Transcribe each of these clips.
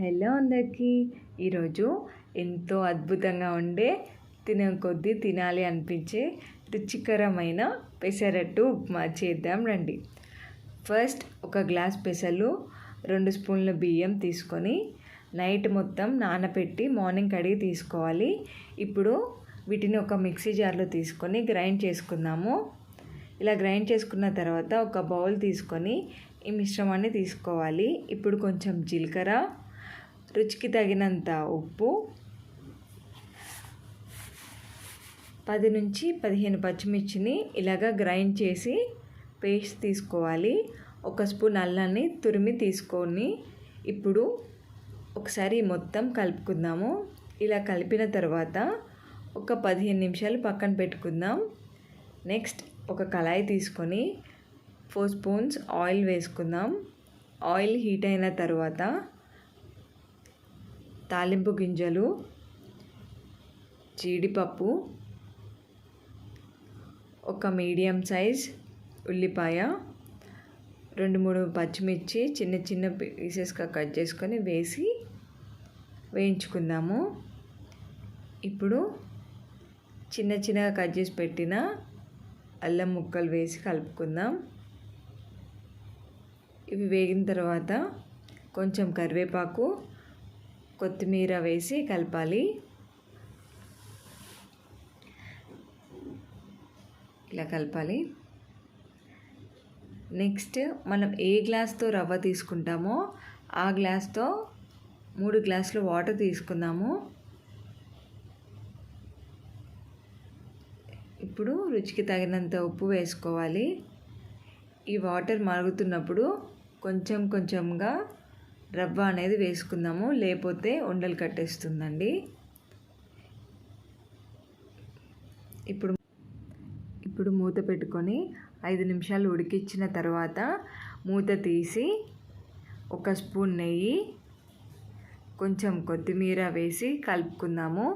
Hello అందరికీ. ఈరోజు ఎంతో అద్భుతంగా ఉండే తినే కొద్దీ తినాలి అనిపించే రుచికరమైన పెసరట్టు ఉప్మా చేద్దాం రండి. ఫస్ట్ ఒక గ్లాస్ పెసలు రెండు స్పూన్ల బియ్యం తీసుకొని నైట్ మొత్తం నానబెట్టి మార్నింగ్ కడిగి తీసుకోవాలి. ఇప్పుడు వీటిని ఒక మిక్సీ జార్లో తీసుకొని గ్రైండ్ చేసుకుందాము. ఇలా గ్రైండ్ చేసుకున్న తర్వాత ఒక బౌల్ తీసుకొని ఈ మిశ్రమాన్ని తీసుకోవాలి. ఇప్పుడు కొంచెం జీలకర్ర రుచికి తగినంత ఉప్పు పది నుంచి పదిహేను పచ్చిమిర్చిని ఇలాగ గ్రైండ్ చేసి పేస్ట్ తీసుకోవాలి. ఒక స్పూన్ అల్లాన్ని తురిమి తీసుకొని ఇప్పుడు ఒకసారి మొత్తం కలుపుకుందాము. ఇలా కలిపిన తర్వాత ఒక పదిహేను నిమిషాలు పక్కన పెట్టుకుందాం. నెక్స్ట్ ఒక కళాయి తీసుకొని ఫోర్ స్పూన్స్ ఆయిల్ వేసుకుందాం. ఆయిల్ హీట్ అయిన తర్వాత తాలింపు గింజలు జీడిపప్పు ఒక మీడియం సైజ్ ఉల్లిపాయ రెండు మూడు పచ్చిమిర్చి చిన్న చిన్న పీసెస్గా కట్ చేసుకొని వేసి వేయించుకుందాము. ఇప్పుడు చిన్న చిన్నగా కట్ చేసి పెట్టిన అల్లం ముక్కలు వేసి కలుపుకుందాం. ఇవి వేగిన తర్వాత కొంచెం కరివేపాకు కొత్తిమీర వేసి కలపాలి. ఇలా కలపాలి. నెక్స్ట్ మనం ఏ గ్లాస్తో రవ్వ తీసుకుంటామో ఆ గ్లాస్తో మూడు గ్లాసులు వాటర్ తీసుకుందాము. ఇప్పుడు రుచికి తగినంత ఉప్పు వేసుకోవాలి. ఈ వాటర్ మరుగుతున్నప్పుడు కొంచెం కొంచెంగా రవ్వ అనేది వేసుకుందాము. లేకపోతే ఉండలు కట్టేస్తుందండి. ఇప్పుడు ఇప్పుడు మూత పెట్టుకొని ఐదు నిమిషాలు ఉడికించిన తర్వాత మూత తీసి ఒక స్పూన్ నెయ్యి కొంచెం కొత్తిమీర వేసి కలుపుకుందాము.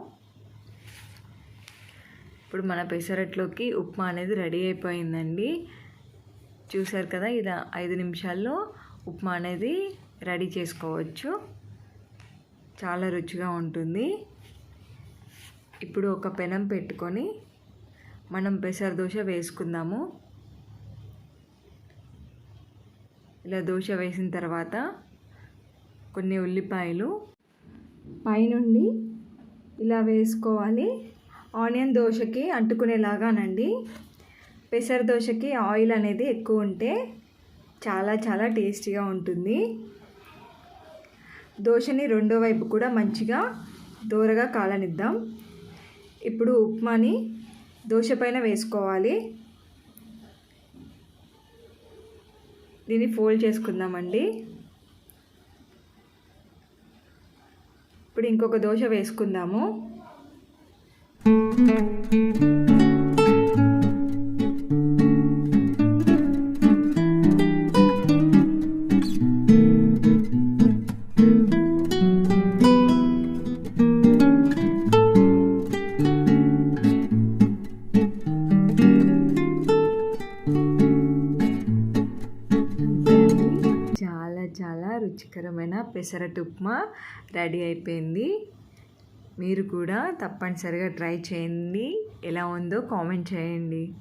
ఇప్పుడు మన పెసరట్లోకి ఉప్మా అనేది రెడీ అయిపోయిందండి. చూసారు కదా ఇలా ఐదు నిమిషాల్లో ఉప్మా అనేది రెడీ చేసుకోవచ్చు. చాలా రుచిగా ఉంటుంది. ఇప్పుడు ఒక పెనం పెట్టుకొని మనం పెసర దోశ వేసుకుందాము. ఇలా దోశ వేసిన తర్వాత కొన్ని ఉల్లిపాయలు పైనుండి ఇలా వేసుకోవాలి. ఆనియన్ దోశకి అంటుకునేలాగానండి. పెసర దోశకి ఆయిల్ అనేది ఎక్కువ ఉంటే చాలా చాలా టేస్టీగా ఉంటుంది. దోశని రెండో వైపు కూడా మంచిగా దూరగా కాలనిద్దాం. ఇప్పుడు ఉప్మాని దోశ పైన వేసుకోవాలి. దీన్ని ఫోల్డ్ చేసుకుందామండి. ఇప్పుడు ఇంకొక దోశ వేసుకుందాము. చాలా చాలా రుచికరమైన పెసరట్టు ఉప్మా రెడీ అయిపోయింది. మీరు కూడా తప్పనిసరిగా ట్రై చేయండి. ఎలా ఉందో కామెంట్ చేయండి.